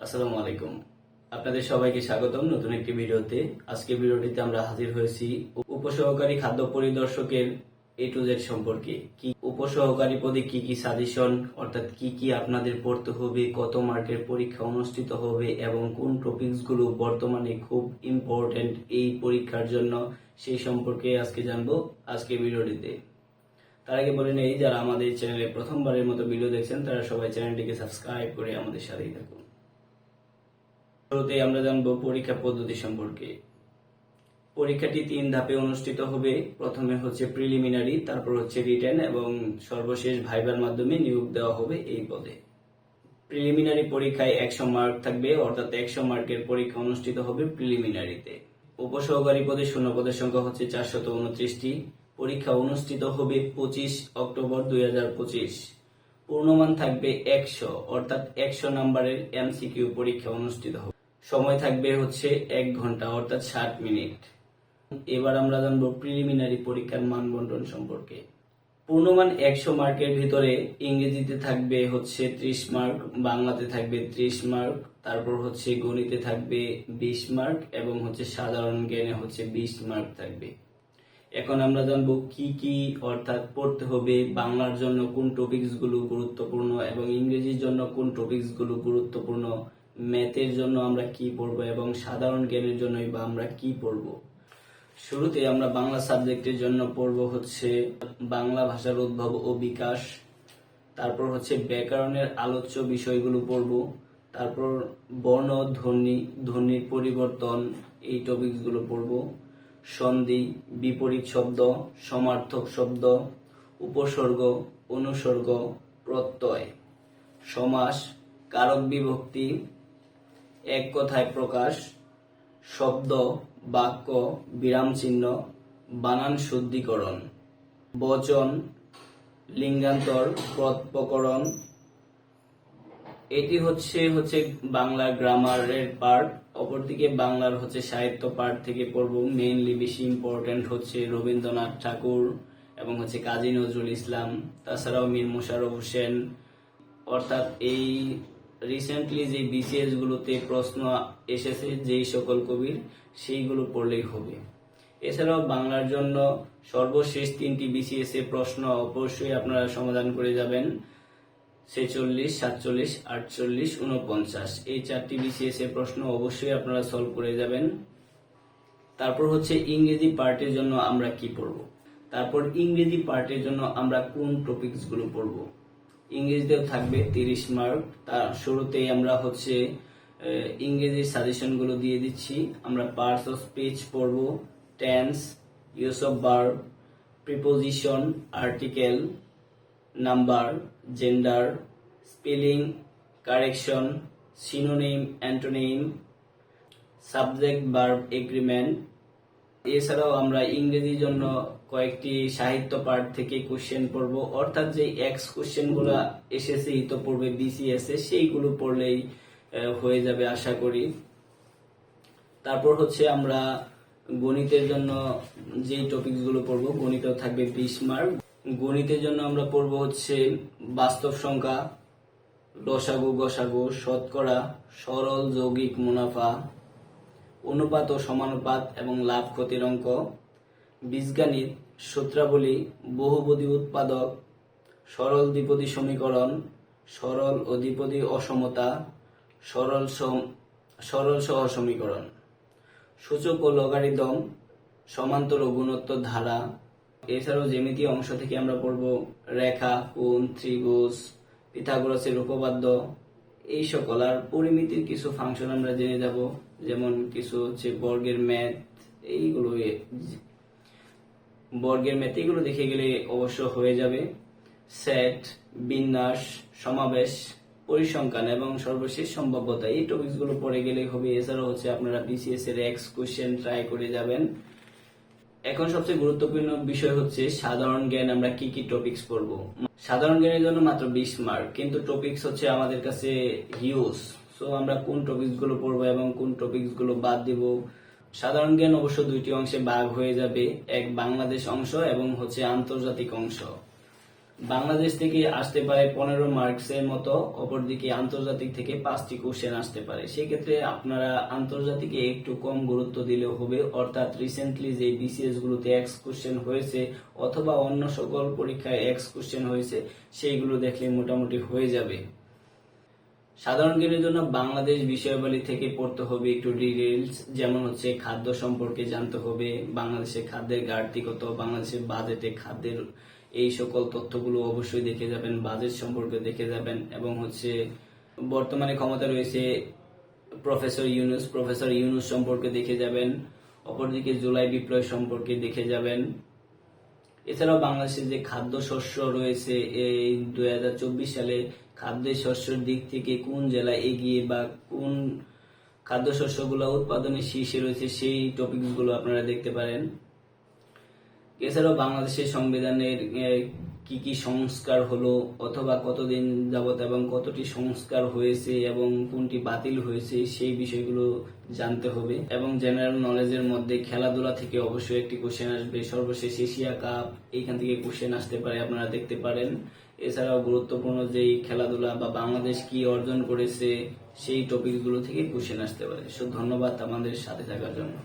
আসসালামু আলাইকুম। আপনাদের সবাইকে স্বাগতম নতুন একটি ভিডিওতে। আজকে ভিডিওটিতে আমরা হাজির হয়েছি উপসহকারী খাদ্য পরিদর্শকের এ টু জেড সম্পর্কে। কি উপসহকারী পদে কি কি সাজেশন, অর্থাৎ কি কি আপনাদের পড়তে হবে, কত মার্কের পরীক্ষা অনুষ্ঠিত হবে, এবং কোন টপিকসগুলো বর্তমানে খুব ইম্পর্টেন্ট এই পরীক্ষার জন্য সেই সম্পর্কে আজকে জানব আজকে ভিডিওটিতে। তার আগে বলে নেই, যারা আমাদের চ্যানেলে প্রথমবারের মতো ভিডিও দেখছেন, তারা সবাই চ্যানেলটিকে সাবস্ক্রাইব করে আমাদের সাথেই থাকুন। শুরুতে আমরা জানব পরীক্ষা পদ্ধতি সম্পর্কে। পরীক্ষাটি তিন ধাপে অনুষ্ঠিত হবে। প্রথমে হচ্ছে প্রিলিমিনারি তারপর হচ্ছে রিটেন এবং সর্বশেষ ভাইবার মাধ্যমে নিয়োগ দেওয়া হবে এই পদে। প্রিলিমিনারি পরীক্ষায় একশো মার্ক থাকবে, অর্থাৎ একশো মার্কের পরীক্ষা অনুষ্ঠিত হবে প্রিলিমিনারিতে উপসহকারী পদে শূন্য পদের সংখ্যা হচ্ছে চারশত উনত্রিশটি। পরীক্ষা অনুষ্ঠিত হবে পঁচিশ অক্টোবর দুই হাজার পঁচিশ। পূর্ণমান থাকবে একশো, অর্থাৎ একশো নাম্বারের এমসিকিউ পরীক্ষা অনুষ্ঠিত হবে। সময় থাকবে হচ্ছে এক ঘণ্টা, অর্থাৎ ষাট মিনিট। এবার আমরা জানব প্রিলিমিনারি পরীক্ষার মান বন্টন সম্পর্কে। পূর্ণমান একশো মার্কের ভিতরে ইংরেজিতে থাকবে হচ্ছে ত্রিশ মার্ক, বাংলাতে থাকবে ত্রিশ মার্ক, তারপর হচ্ছে গণিতে থাকবে বিশ মার্ক, এবং হচ্ছে সাধারণ জ্ঞানে হচ্ছে বিশ মার্ক থাকবে। এখন আমরা জানব কি কি অর্থাৎ পড়তে হবে, বাংলার জন্য কোন টপিকসগুলো গুরুত্বপূর্ণ এবং ইংরেজির জন্য কোন টপিকসগুলো গুরুত্বপূর্ণ ম্যাথের জন্য আমরা কি পড়ব এবং সাধারণ জ্ঞানের জন্যই বা আমরা কি পড়ব? শুরুতে আমরা বাংলা সাবজেক্টের জন্য পড়ব হচ্ছে বাংলা ভাষার উদ্ভব ও বিকাশ, তারপর হচ্ছে ব্যাকরণের আলোচ্য বিষয়গুলো পড়ব, তারপর বর্ণ, ধ্বনি, ধ্বনির পরিবর্তন, এই টপিকসগুলো পড়ব, সন্ধি, বিপরীত শব্দ, সমার্থক শব্দ, উপসর্গ, অনুসর্গ, প্রত্যয়, সমাস, কারক বিভক্তি এক কথায় প্রকাশ, শব্দ, বাক্য, বিরাম চিহ্ন, বানান শুদ্ধিকরণ, বচন, লিঙ্গান্তর প্রত্যকরণ এটি হচ্ছে হচ্ছে বাংলা গ্রামারের পার্ট অপরদিকে বাংলার হচ্ছে সাহিত্য পার্ট থেকে পড়ব। মেইনলি বেশি ইম্পর্টেন্ট হচ্ছে রবীন্দ্রনাথ ঠাকুর এবং হচ্ছে কাজী নজরুল ইসলাম, তাছাড়াও মীর মোশাররফ হোসেন। অর্থাৎ এই রিসেন্টলি যে বিসিএস গুলোতে প্রশ্ন এসেছে, যেই সকল কবির, সেইগুলো পড়লেই হবে। এছাড়াও বাংলার জন্য সর্বশেষ তিনটি বিসিএস এ প্রশ্ন অবশ্যই আপনারা সমাধান করে যাবেন। ছেচল্লিশ, সাতচল্লিশ, আটচল্লিশ উনপঞ্চাশ এই চারটি বিসিএস এর প্রশ্ন অবশ্যই আপনারা সলভ করে যাবেন। তারপর হচ্ছে ইংরেজি পার্টের জন্য আমরা কি পড়ব? তারপর ইংরেজি পার্টের জন্য আমরা কোন টপিকসগুলো পড়ব? ইংরেজিতেও থাকবে তিরিশ মার্ক। তার শুরুতেই আমরা হচ্ছে ইংরেজির সাজেশনগুলো দিয়ে দিচ্ছি। আমরা পার্টস অফ স্পিচ পড়ব tense use of verb preposition article number gender spelling correction synonym antonym subject verb agreement এছাড়াও আমরা ইংরেজির জন্য কয়েকটি সাহিত্য পাঠ থেকে কোশ্চেন পড়ব। অর্থাৎ যে এক্স কোশ্চেনগুলা এসেছে তো পড়বে বিসিএস সেইগুলো পড়লেই হয়ে যাবে আশা করি। তারপর হচ্ছে আমরা গণিতের জন্য যেই টপিকসগুলো পড়ব, গণিতেও থাকবে বিশ মার্ক গণিতের জন্য আমরা পড়ব হচ্ছে বাস্তব সংখ্যা, লসাগু, গসাগু, শতকরা, সরল, যৌগিক, মুনাফা। অনুপাত ও সমানুপাত এবং লাভ ক্ষতির অঙ্ক। বীজগণিত সূত্রাবলী, বহুপদী উৎপাদক, সরল দ্বিপদী সমীকরণ, সরল ও দ্বিপদী অসমতা, সরল সরল সহ সমীকরণ। সূচক ও লগারিদম, সমান্তর ও গুণোত্তর ধারা। এছাড়াও জ্যামিতি অংশ থেকে আমরা পড়ব রেখা, কোণ, ত্রিভুজ, পিথাগোরাসের উপপাদ্য। এই সকল আর পরিমিতির কিছু ফাংশন আমরা জেনে যাব। যেমন কিছু হচ্ছে বর্গের ম্যাথ, এইগুলো বর্গের ম্যাথ এগুলো দেখে গেলে অবশ্য হয়ে যাবে। সেট বিন্যাস, সমাবেশ, পরিসংখ্যান এবং সর্বশেষ সম্ভাব্যতা, এই টপিকসগুলো পড়ে গেলে হবে। এছাড়াও হচ্ছে আপনারা বিসিএস এর এক্স কোশ্চেন ট্রাই করে যাবেন। এখন সবচেয়ে গুরুত্বপূর্ণ বিষয় হচ্ছে সাধারণ জ্ঞান আমরা কি কি টপিকস পড়ব? সাধারণ জ্ঞানের জন্য মাত্র বিশ মার্ক কিন্তু টপিকস হচ্ছে আমাদের কাছে হিউজ সো আমরা কোন টপিকসগুলো পড়ব এবং কোন টপিকসগুলো বাদ দিব? সাধারণ জ্ঞান অবশ্য দুইটি অংশে ভাগ হয়ে যাবে। এক বাংলাদেশ অংশ এবং হচ্ছে আন্তর্জাতিক অংশ। বাংলাদেশ থেকে আসতে পারে পনেরো মার্কসের মতো, অপরদিকে আন্তর্জাতিক থেকে পাঁচটি কোশ্চেন আসতে পারে। সেক্ষেত্রে আপনারা আন্তর্জাতিকে একটু কম গুরুত্ব দিলেও হবে। অর্থাৎ রিসেন্টলি যে বিসিএস গুলোতে এক্স কোশ্চেন হয়েছে অথবা অন্য সকল পরীক্ষায় এক্স কোশ্চেন হয়েছে, সেইগুলো দেখলে মোটামুটি হয়ে যাবে। সাধারণ জ্ঞানের জন্য বাংলাদেশ বিষয়াবলী থেকে পড়তে হবে একটু ডিটেলস যেমন হচ্ছে খাদ্য সম্পর্কে জানতে হবে, বাংলাদেশের খাদ্যের ঘাটতি কত, বাংলাদেশের বাজেটে খাদ্যের এই সকল তথ্যগুলো অবশ্যই দেখে যাবেন, বাজেট সম্পর্কে দেখে যাবেন, এবং হচ্ছে বর্তমানে ক্ষমতা রয়েছে প্রফেসর ইউনুস প্রফেসর ইউনুস সম্পর্কে দেখে যাবেন, অপরদিকে জুলাই বিপ্লব সম্পর্কে দেখে যাবেন। এছাড়াও বাংলাদেশের যে খাদ্য শস্য রয়েছে, এই দু হাজার চব্বিশ সালে খাদ্য শস্যের দিক থেকে কোন জেলা এগিয়ে বা কোন খাদ্য শস্যগুলো উৎপাদনের শীর্ষে রয়েছে সেই টপিকগুলো আপনারা দেখতে পারেন। এছাড়াও বাংলাদেশের সংবিধানের কি কি সংস্কার হলো, অথবা কতদিন যাবত এবং কতটি সংস্কার হয়েছে এবং কোনটি বাতিল হয়েছে, সেই বিষয়গুলো জানতে হবে। এবং জেনারেল নলেজের মধ্যে খেলাধুলা থেকে অবশ্যই একটি কোশ্চেন আসবে। সর্বশেষ এশিয়া কাপ, এইখান থেকে কোশ্চেন আসতে পারে, আপনারা দেখতে পারেন। এছাড়াও গুরুত্বপূর্ণ যেই খেলাধুলা বা বাংলাদেশ কি অর্জন করেছে, সেই টপিকগুলো থেকে কোশ্চেন আসতে পারে। সো ধন্যবাদ আমাদের সাথে থাকার জন্য।